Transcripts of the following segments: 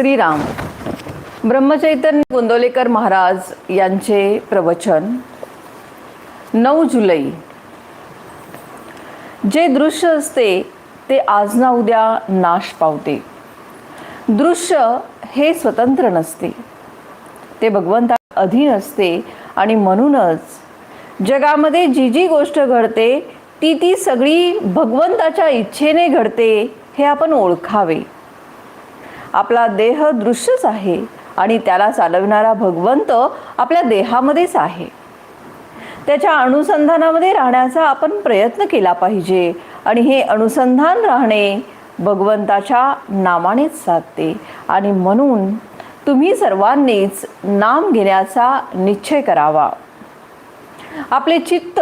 श्रीराम. ब्रह्मचैतन्य गोंदवलेकर महाराज यांचे प्रवचन. नऊ जुलै. जे दृश्य असते ते आज ना उद्या नाश पावते. दृश्य हे स्वतंत्र नसते. ते भगवंता अधीन असते आणि म्हणूनच जगामध्ये जी जी गोष्ट घडते ती ती सगळी भगवंताच्या इच्छेने घडते हे आपण ओळखावे. आपला देह दृश्यच आहे आणि त्याला चालविणारा भगवंत आपल्या देहामध्येच आहे. त्याच्या अनुसंधानामध्ये राहण्याचा आपण प्रयत्न केला पाहिजे आणि हे अनुसंधान राहणे भगवंताच्या नामानेच साधते आणि म्हणून तुम्ही सर्वांनीच नाम घेण्याचा निश्चय करावा. आपले चित्त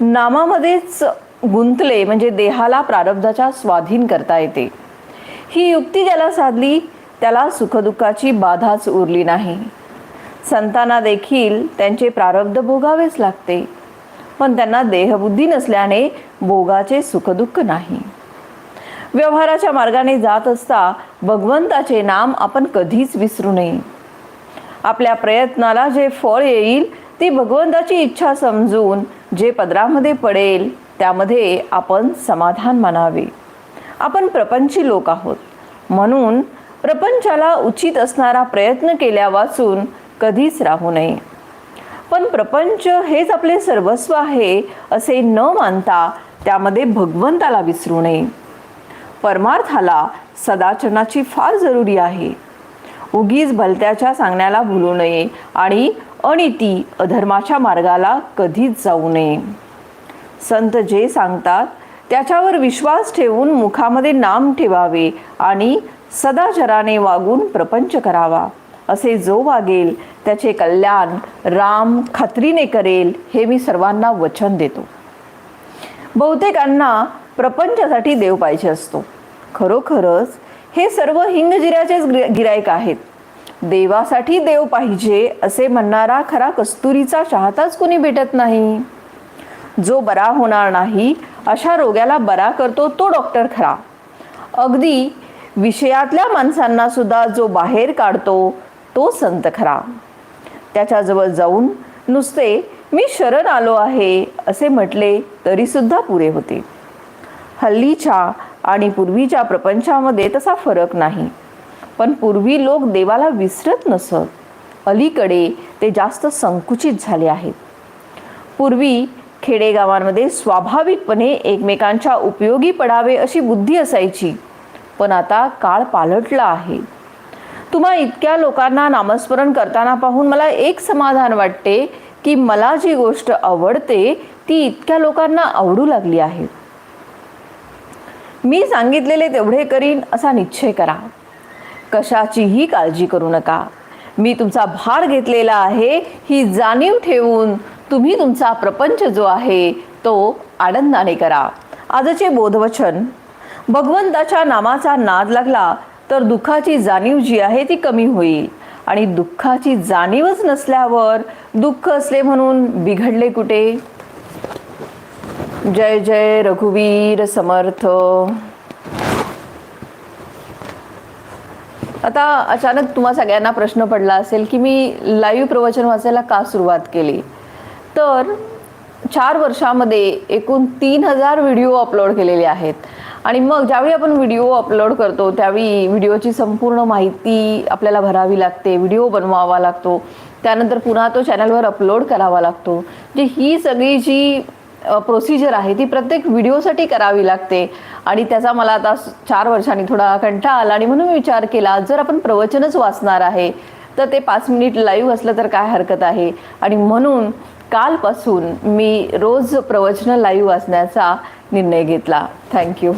नामामध्येच गुंतले म्हणजे देहाला प्रारब्धाच्या स्वाधीन करता येते. ही युक्ती ज्याला साधली त्याला सुखदुःखाची बाधाच उरली नाही. संतांना देखील त्यांचे प्रारब्ध भोगावेच लागते. पण त्यांना देहबुद्धी नसल्याने भोगाचे सुखदुःख नाही. व्यवहाराच्या मार्गाने जात असता भगवंताचे नाम आपण कधीच विसरू नये. आपल्या प्रयत्नाला जे फळ येईल ती भगवंताची इच्छा समजून जे पदरामध्ये पडेल त्यामध्ये आपण समाधान मानावे. आपण प्रपंची लोक आहोत. म्हणून प्रपंचाला उचित असणारा प्रयत्न केल्या वाचून कधीच राहू नये. पण प्रपंच हेच आपले सर्वस्व आहे असे न मानता त्यामध्ये भगवंताला विसरू नये. परमार्थाला सदाचरणाची फार जरुरी आहे. उगीच भलत्याच्या सांगण्याला भुलू नये आणि अनिती अधर्माच्या मार्गाला कधीच जाऊ नये. संत जे सांगतात त्याच्यावर विश्वास ठेवून मुखामध्ये नाम ठेवावे आणि सदाचराने वागून प्रपंच करावा. असे जो वागेल त्याचे कल्याण राम खात्रीने करेल हे मी सर्वांना वचन देतो. बहुतेकांना प्रपंचासाठी देव पाहिजे असतो. खरोखरच हे सर्व हिंगजिऱ्याचेच गिरायक आहेत. देवासाठी देव पाहिजे असे म्हणणारा खरा कस्तुरीचा चाहताच कोणी भेटत नाही. जो बरा होणार नाही अशा रोग्याला बरा करतो तो डॉक्टर खरा. अगदी विषयातल्या माणसांना सुद्धा जो बाहेर काढतो तो संत खरा. त्याच्याजवळ जाऊन नुसते मी शरण आलो आहे असे म्हटले तरीसुद्धा पुरे होते. हल्लीच्या आणि पूर्वीच्या प्रपंचामध्ये तसा फरक नाही. पण पूर्वी लोक देवाला विसरत नसत. अलीकडे ते जास्त संकुचित झाले आहेत. पूर्वी खेडेगावांमध्ये स्वाभाविकपणे एकमेकांच्या उपयोगी पडावे अशी बुद्धी असायची. पण आता काळ पालटला आहे. तुम्हा इतक्या लोकांना नामस्मरण करताना पाहून मला एक समाधान वाटते की मला जी गोष्ट आवडते ती इतक्या लोकांना आवडू लागली आहे. मी सांगितलेले तेवढे करीन असा निश्चय करा. कशाचीही काळजी करू नका. मी तुमचा भार घेतलेला आहे ही जाणीव ठेवून तुम्ही तुमचा प्रपंच जो आहे तो आनंदाने करा. आजचे बोधवचन भगवंताच्या नामाचा नाद लागला तर दुःखाची जाणीव जी आहे ती कमी होईल. आणि दुःखाची जाणीवच नसल्यावर दुःख असले म्हणून बिघडले कुठे? जय जय रघुवीर समर्थ. आता अचानक तुम्हा सगळ्यांना प्रश्न पडला असेल की मी लाईव्ह प्रवचन वाचायला का सुरुवात केली? तर चार वर्षामध्ये एकूण तीन हजार व्हिडिओ अपलोड केलेले आहेत. आणि मग ज्यावेळी आपण व्हिडिओ अपलोड करतो त्यावेळी व्हिडिओची संपूर्ण माहिती आपल्याला भरावी लागते व्हिडिओ बनवावा लागतो. त्यानंतर पुन्हा तो चॅनलवर अपलोड करावा लागतो. जी ही सगळी जी प्रोसिजर आहे ती प्रत्येक व्हिडिओसाठी करावी लागते. आणि त्याचा मला आता चार वर्षांनी थोडा कंटाळा आला आणि म्हणून विचार केला जर आपण प्रवचनच वाचणार आहे तर ते पाच मिनिट लाईव्ह असलं तर काय हरकत आहे? आणि म्हणून कालपासून मी रोज प्रवचनं लाईव्ह वाचण्याचा निर्णय घेतला. थँक्यू